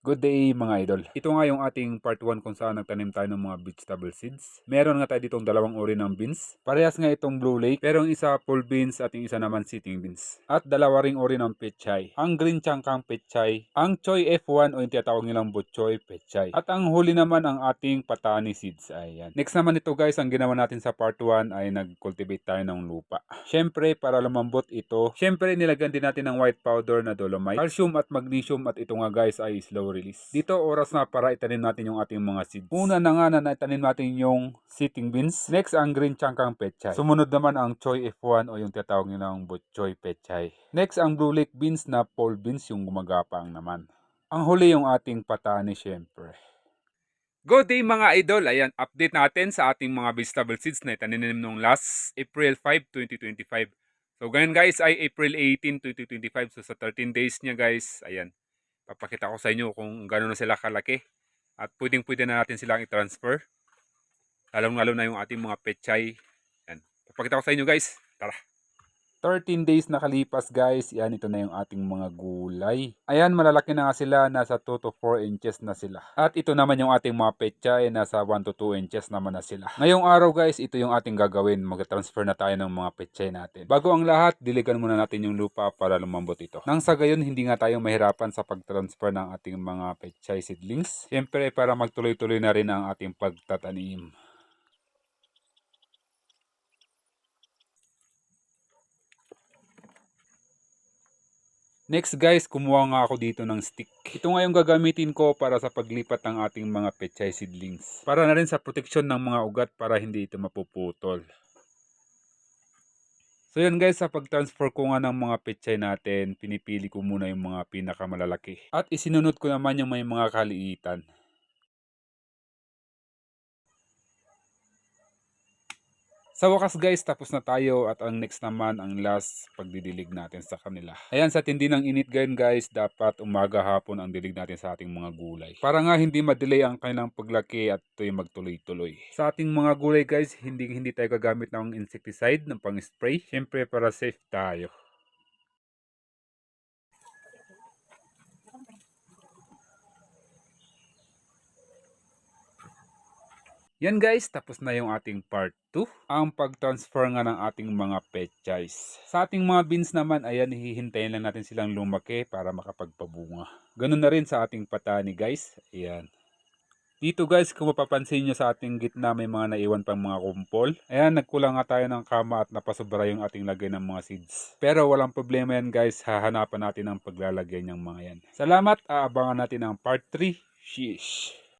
Good day mga idol. Ito nga yung ating part 1 kung saan nagtanim tayo ng mga vegetable seeds. Meron nga tayo ditong dalawang uri ng beans. Parehas nga itong blue lake, pero yung isa full beans at yung isa naman sitting beans. At dalawa ring uri ng pechay. Ang green changkang pechay, ang choy F1 o yung tinatawag nilang butchoy pechay. At ang huli naman ang ating patani seeds. Ayan. Next naman ito guys, ang ginawa natin sa part 1 ay nag-cultivate tayo ng lupa. Syempre, para lumambot ito, syempre nilagyan din natin ng white powder na dolomite, calcium at magnesium at ito nga guys ay slow release. Dito oras na para itanim natin yung ating mga seeds. Una na nga na naitanim natin yung sitting beans. Next ang green changkang pechay. Sumunod naman ang choy F1 o yung tinatawag nilang butchoy pechay. Next ang blue lake beans na pole beans yung gumagapang naman. Ang huli yung ating patani syempre. Good day mga idol! Ayan, update natin sa ating mga vegetable seeds na itaninim nung last April 5, 2025. So ganyan guys ay April 18, 2025. So sa 13 days niya guys, ayan, papakita ko sa inyo kung gano'n sila kalaki. At pwedeng pwede na natin silang i-transfer. Lalong lalo na yung ating mga pechay. Ayan, papakita ko sa inyo guys. Tara! 13 days nakalipas guys, yan ito na yung ating mga gulay. Ayan, malalaki na nga sila, nasa 2 to 4 inches na sila. At ito naman yung ating mga pechay, nasa 1 to 2 inches naman na sila. Ngayong araw guys, ito yung ating gagawin, mag-transfer na tayo ng mga pechay natin. Bago ang lahat, diligan muna natin yung lupa para lumambot ito. Nang sa gayon, hindi nga tayo mahirapan sa pag-transfer ng ating mga pechay seedlings. Siyempre, para magtuloy-tuloy na rin ang ating pagtatanim. Next guys, kumuha nga ako dito ng stick. Ito nga yung gagamitin ko para sa paglipat ng ating mga pechay seedlings. Para na rin sa proteksyon ng mga ugat para hindi ito mapuputol. So yun guys, sa pag-transfer ko nga ng mga pechay natin, pinipili ko muna yung mga pinakamalalaki. At isinunod ko naman yung may mga kaliitan. Sa wakas guys, tapos na tayo at ang next naman ang last pagdidilig natin sa kanila. Ayan, sa tindi ng init ngayon guys, dapat umaga hapon ang dilig natin sa ating mga gulay. Para nga hindi madelay ang kanilang paglaki at ito'y magtuloy-tuloy. Sa ating mga gulay guys, hindi hindi tayo gagamit ng insecticide, ng pang-spray. Siyempre para safe tayo. Yan guys, tapos na yung ating part 2. Ang pag-transfer nga ng ating mga petchays. Sa ating mga beans naman, ayan, hihintayin lang natin silang lumaki para makapagpabunga. Ganun na rin sa ating patani guys. Ayan. Dito guys, kung mapapansin nyo sa ating gitna may mga naiwan pang mga kumpol. Ayan, nagkulang nga tayo ng kama at napasobra yung ating lagay ng mga seeds. Pero walang problema yan guys, hahanapan natin ang paglalagay ng mga yan. Salamat, aabangan natin ang part 3. Sheesh!